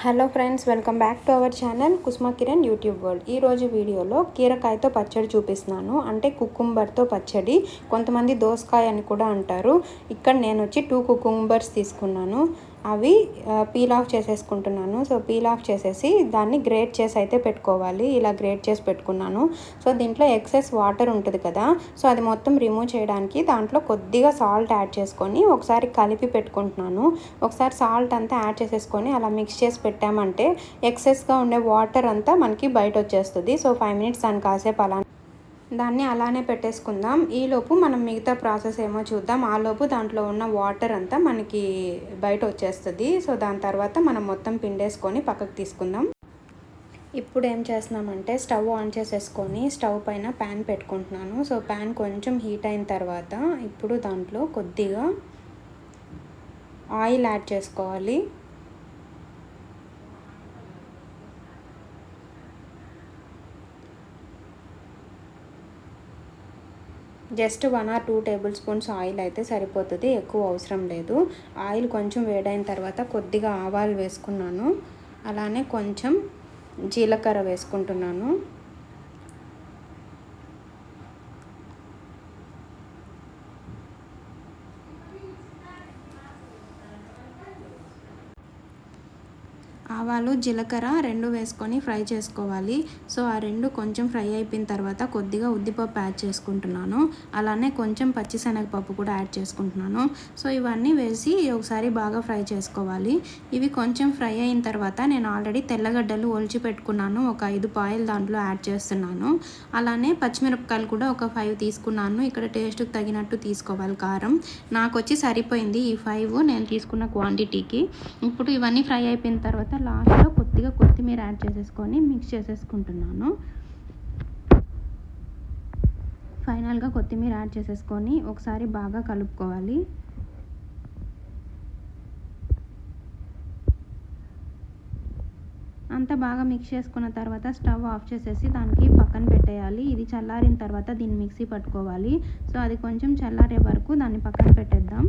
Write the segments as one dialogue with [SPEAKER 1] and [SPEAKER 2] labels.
[SPEAKER 1] Hello friends welcome back to our channel Kusma Kiran YouTube world. ఈ రోజు వీడియోలో కీరకాయతో పచ్చడి చూపిస్తున్నాను. అంటే కుకుంబర్తో పచ్చడి కొంతమంది దోసకాయ అని కూడా అంటారు. ఇక్కడ నేను వచ్చి టూ కుకుంబర్స్ తీసుకున్నాను. అవి పీల్ ఆఫ్ చేసేసుకుంటున్నాను. సో పీల్ ఆఫ్ చేసేసి దాన్ని గ్రేట్ చేసి అయితే పెట్టుకోవాలి. ఇలా గ్రేట్ చేసి పెట్టుకున్నాను. సో దీంట్లో ఎక్సెస్ వాటర్ ఉంటుంది కదా. సో అది మొత్తం రిమూవ్ చేయడానికి దాంట్లో కొద్దిగా సాల్ట్ యాడ్ చేసుకొని ఒకసారి కలిపి పెట్టుకుంటున్నాను. ఒకసారి సాల్ట్ అంతా యాడ్ చేసేసుకొని అలా మిక్స్ చేసి పెట్టామంటే ఎక్సెస్గా ఉండే వాటర్ అంతా మనకి బయట వచ్చేస్తుంది సో ఫైవ్ మినిట్స్ దాన్ని కాసేపు అలా దాన్ని అలానే పెట్టేసుకుందాం. ఈలోపు మనం మిగతా ప్రాసెస్ ఏమో చూద్దాం. ఆలోపు దాంట్లో ఉన్న వాటర్ అంతా మనకి బయట వచ్చేస్తుంది. సో దాని తర్వాత మనం మొత్తం పిండేసుకొని పక్కకు తీసుకుందాం. ఇప్పుడు ఏం చేస్తున్నామంటే స్టవ్ ఆన్ చేసేసుకొని స్టవ్ పైన ప్యాన్ పెట్టుకుంటున్నాను. సో ప్యాన్ కొంచెం హీట్ అయిన తర్వాత ఇప్పుడు దాంట్లో కొద్దిగా ఆయిల్ యాడ్ చేసుకోవాలి. Just one or two table spoons oil అయితే సరిపోతుంది ఎక్కువ అవసరం లేదు. ఆయిల్ కొంచెం వేడైన తర్వాత కొద్దిగా ఆవాలు వేసుకున్నాను. అలానే కొంచెం జీలకర్ర వేసుకుంటున్నాను. ఆవాలు జీలకర్ర రెండు వేసుకొని ఫ్రై చేసుకోవాలి. సో ఆ రెండు కొంచెం ఫ్రై అయిపోయిన తర్వాత కొద్దిగా ఉద్దిపప్పు యాడ్ చేసుకుంటున్నాను. అలానే కొంచెం పచ్చిశనగపప్పు కూడా యాడ్ చేసుకుంటున్నాను. సో ఇవన్నీ వేసి ఒకసారి బాగా ఫ్రై చేసుకోవాలి. ఇవి కొంచెం ఫ్రై అయిన తర్వాత నేను ఆల్రెడీ తెల్లగడ్డలు ఒలిచి పెట్టుకున్నాను. ఒక ఐదు పాయలు దాంట్లో యాడ్ చేస్తున్నాను. అలానే పచ్చిమిరపకాయలు కూడా ఒక ఫైవ్ తీసుకున్నాను. ఇక్కడ టేస్ట్కి తగినట్టు తీసుకోవాలి కారం. నాకు వచ్చి సరిపోయింది ఈ ఫైవ్ నేను తీసుకున్న క్వాంటిటీకి ఇప్పుడు ఇవన్నీ ఫ్రై అయిపోయిన తర్వాత లాస్ట్లో కొద్దిగా కొత్తిమీర యాడ్ చేసేసుకొని మిక్స్ చేసేసుకుంటున్నాను. ఫైనల్గా కొత్తిమీర యాడ్ చేసేసుకొని ఒకసారి బాగా కలుపుకోవాలి. అంతా బాగా మిక్స్ చేసుకున్న తర్వాత స్టవ్ ఆఫ్ చేసేసి దానికి పక్కన పెట్టేయాలి. ఇది చల్లారిన తర్వాత దీన్ని మిక్సీ పట్టుకోవాలి. సో అది కొంచెం చల్లారే వరకు దాన్ని పక్కన పెట్టేద్దాం.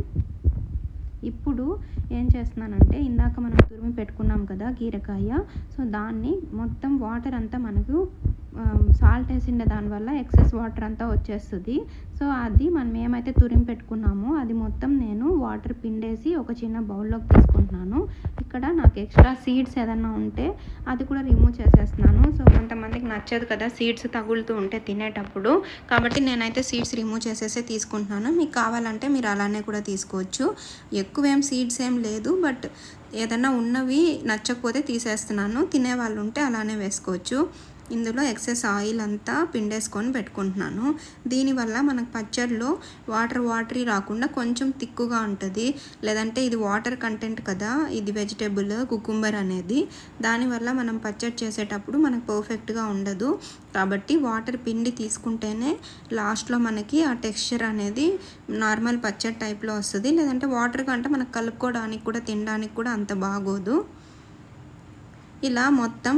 [SPEAKER 1] ఇప్పుడు ఏం చేస్తున్నానంటే ఇందాక మనం తురిమి పెట్టుకున్నాం కదా కీరకాయ సో దాన్ని మొత్తం వాటర్ అంతా మనకు సాల్ట్ వేసిన దానివల్ల ఎక్సెస్ వాటర్ అంతా వచ్చేస్తుంది. సో అది మనం ఏమైతే తురిమి పెట్టుకున్నామో అది మొత్తం నేను వాటర్ పిండేసి ఒక చిన్న బౌల్లోకి తీసుకుంటున్నాను. ఇక్కడ నాకు ఎక్స్ట్రా సీడ్స్ ఏదన్నా ఉంటే అది కూడా రిమూవ్ చేసేస్తున్నాను. సో కొంతమందికి నచ్చదు కదా సీడ్స్ తగులుతూ ఉంటే తినేటప్పుడు. కాబట్టి నేనైతే సీడ్స్ రిమూవ్ చేసేసే తీసుకుంటున్నాను. మీకు కావాలంటే మీరు అలానే కూడా తీసుకోవచ్చు. ఎక్కువ ఏం సీడ్స్ ఏం లేదు బట్ ఏదన్నా ఉన్నవి నచ్చకపోతే తీసేస్తున్నాను. తినేవాళ్ళు ఉంటే అలానే వేసుకోవచ్చు. ఇందులో ఎక్సెస్ ఆయిల్ అంతా పిండేసుకొని పెట్టుకుంటున్నాను. దీనివల్ల మనకు పచ్చడిలో వాటర్ వాటరీ రాకుండా కొంచెం తిక్కుగా ఉంటుంది. లేదంటే ఇది వాటర్ కంటెంట్ కదా ఇది వెజిటేబుల్ కుకుంబర్ అనేది. దానివల్ల మనం పచ్చడి చేసేటప్పుడు మనకు పర్ఫెక్ట్గా ఉండదు. కాబట్టి వాటర్ పిండి తీసుకుంటేనే లాస్ట్లో మనకి ఆ టెక్స్చర్ అనేది నార్మల్ పచ్చడి టైప్లో వస్తుంది. లేదంటే వాటర్ కంటే మనకు కలుపుకోవడానికి కూడా తినడానికి కూడా అంత బాగోదు. ఇలా మొత్తం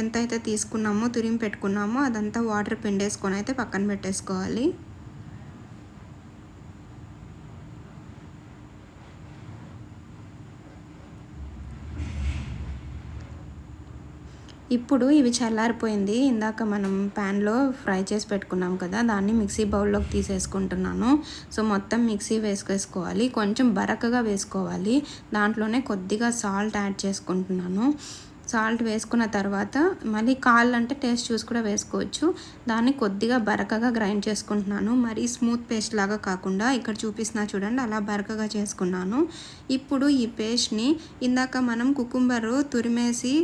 [SPEAKER 1] ఎంతైతే తీసుకున్నామో తురిమి పెట్టుకున్నామో అదంతా వాటర్ పిండేసుకొని అయితే పక్కన పెట్టేసుకోవాలి. ఇప్పుడు ఇవి చల్లారిపోయింది. ఇందాక మనం ప్యాన్లో ఫ్రై చేసి పెట్టుకున్నాం కదా దాన్ని మిక్సీ బౌల్లోకి తీసేసుకుంటున్నాను. సో మొత్తం మిక్సీ వేసుకేసుకోవాలి కొంచెం బరకగా వేసుకోవాలి. దాంట్లోనే కొద్దిగా సాల్ట్ యాడ్ చేసుకుంటున్నాను. సాల్ట్ వేసుకున్న తర్వాత మళ్ళీ కాళ్ళు అంటే టేస్ట్ చూసి కూడా వేసుకోవచ్చు. దాన్ని కొద్దిగా బరకగా గ్రైండ్ చేసుకుంటున్నాను. మరీ స్మూత్ పేస్ట్ లాగా కాకుండా ఇక్కడ చూపిస్తున్నా చూడండి అలా బరకగా చేసుకున్నాను. ఇప్పుడు ఈ పేస్ట్ని ఇందాక మనం కుకుంబరు తురిమేసి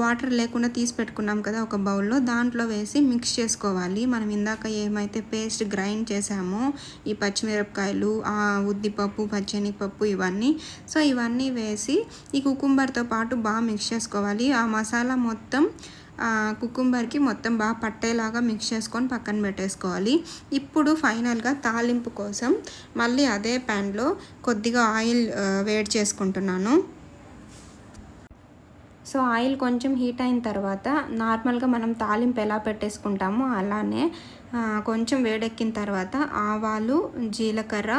[SPEAKER 1] వాటర్ లేకుండా తీసి పెట్టుకున్నాం కదా ఒక బౌల్లో దాంట్లో వేసి మిక్స్ చేసుకోవాలి. మనం ఇందాక ఏమైతే పేస్ట్ గ్రైండ్ చేసామో ఈ పచ్చిమిరపకాయలు ఆ ఉద్దిపప్పు పచ్చనిపప్పు ఇవన్నీ. సో ఇవన్నీ వేసి ఈ కుకుంబర్తో పాటు బాగా మిక్స్ చేసుకోవాలి. చేసుకోవాలి ఆ మసాలా మొత్తం కుకుంబర్కి మొత్తం బాగా పట్టేలాగా మిక్స్ చేసుకొని పక్కన పెట్టేసుకోవాలి. ఇప్పుడు ఫైనల్గా తాలింపు కోసం మళ్ళీ అదే ప్యాన్లో కొద్దిగా ఆయిల్ వేడి చేసుకుంటున్నాను. సో ఆయిల్ కొంచెం హీట్ అయిన తర్వాత నార్మల్గా మనం తాలింపు ఎలా పెట్టేసుకుంటామో అలానే కొంచెం వేడెక్కిన తర్వాత ఆవాలు జీలకర్ర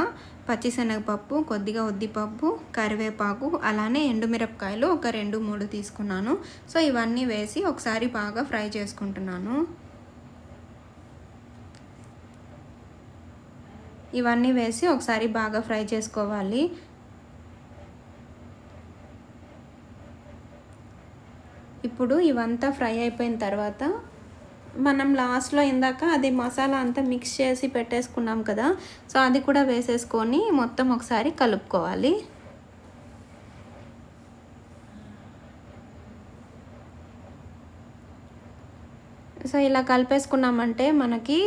[SPEAKER 1] పచ్చిశనగపప్పు కొద్దిగా ఉద్దిపప్పు కరివేపాకు అలానే ఎండుమిరపకాయలు ఒక రెండు మూడు తీసుకున్నాను. సో ఇవన్నీ వేసి ఒకసారి బాగా ఫ్రై చేసుకుంటున్నాను. ఇవన్నీ వేసి ఒకసారి బాగా ఫ్రై చేసుకోవాలి. ఇప్పుడు ఇవంతా ఫ్రై అయిపోయిన తర్వాత మనం లాస్ట్లో ఇందాక అది మసాలా అంతా మిక్స్ చేసి పెట్టేసుకున్నాం కదా సో అది కూడా వేసేసుకొని మొత్తం ఒకసారి కలుపుకోవాలి. సో ఇలా కలిపేసుకున్నామంటే మనకి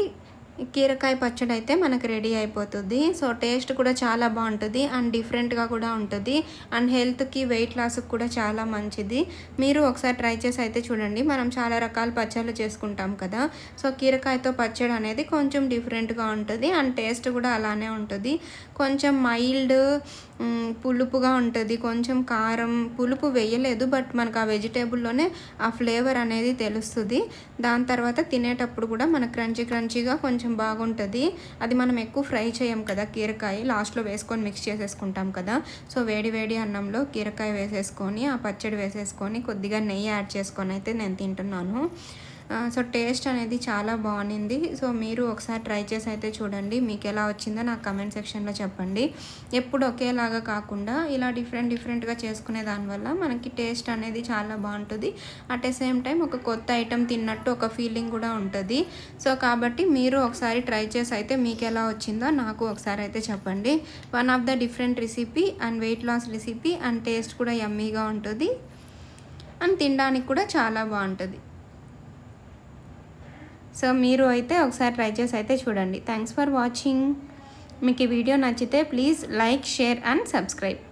[SPEAKER 1] కీరకాయ పచ్చడి అయితే మనకు రెడీ అయిపోతుంది. సో టేస్ట్ కూడా చాలా బాగుంటుంది. అండ్ డిఫరెంట్గా కూడా ఉంటుంది. అండ్ హెల్త్కి వెయిట్ లాస్కి కూడా చాలా మంచిది. మీరు ఒకసారి ట్రై చేసి అయితే చూడండి. మనం చాలా రకాల పచ్చళ్ళు చేసుకుంటాం కదా. సో కీరకాయతో పచ్చడి అనేది కొంచెం డిఫరెంట్గా ఉంటుంది. అండ్ టేస్ట్ కూడా అలానే ఉంటుంది. కొంచెం మైల్డ్ పులుపుగా ఉంటుంది. కొంచెం కారం పులుపు వేయలేదు బట్ మనకు ఆ వెజిటేబుల్లోనే ఆ ఫ్లేవర్ అనేది తెలుస్తుంది. దాని తర్వాత తినేటప్పుడు కూడా మనకు క్రంచీ క్రంచీగా కొంచెం బాగుంటుంది. అది మనం ఎక్కువ ఫ్రై చేయం కదా కీరకాయ. లాస్ట్లో వేసుకొని మిక్స్ చేసేసుకుంటాం కదా. సో వేడి వేడి అన్నంలో కీరకాయ వేసేసుకొని ఆ పచ్చడి వేసేసుకొని కొద్దిగా నెయ్యి యాడ్ చేసుకొని అయితే నేను తింటున్నాను. సో టేస్ట్ అనేది చాలా బాగుంది సో మీరు ఒకసారి ట్రై చేసి అయితే చూడండి. మీకు ఎలా వచ్చిందో నాకు కమెంట్ సెక్షన్లో చెప్పండి. ఎప్పుడు ఒకేలాగా కాకుండా ఇలా డిఫరెంట్ డిఫరెంట్గా చేసుకునే దానివల్ల మనకి టేస్ట్ అనేది చాలా బాగుంటుంది. అట్ ద సేమ్ టైం ఒక కొత్త ఐటెం తిన్నట్టు ఒక ఫీలింగ్ కూడా ఉంటుంది. సో కాబట్టి మీరు ఒకసారి ట్రై చేసి అయితే మీకు ఎలా వచ్చిందో నాకు ఒకసారి అయితే చెప్పండి. One of the different recipe and weight loss recipe and taste కూడా యమ్మీగా ఉంటుంది. అండ్ తినడానికి కూడా చాలా బాగుంటుంది. సో మీరు అయితే ఒకసారి ట్రై చేసి అయితే చూడండి. థ్యాంక్స్ ఫర్ వాచింగ్ మీకు ఈ వీడియో నచ్చితే please like share and subscribe.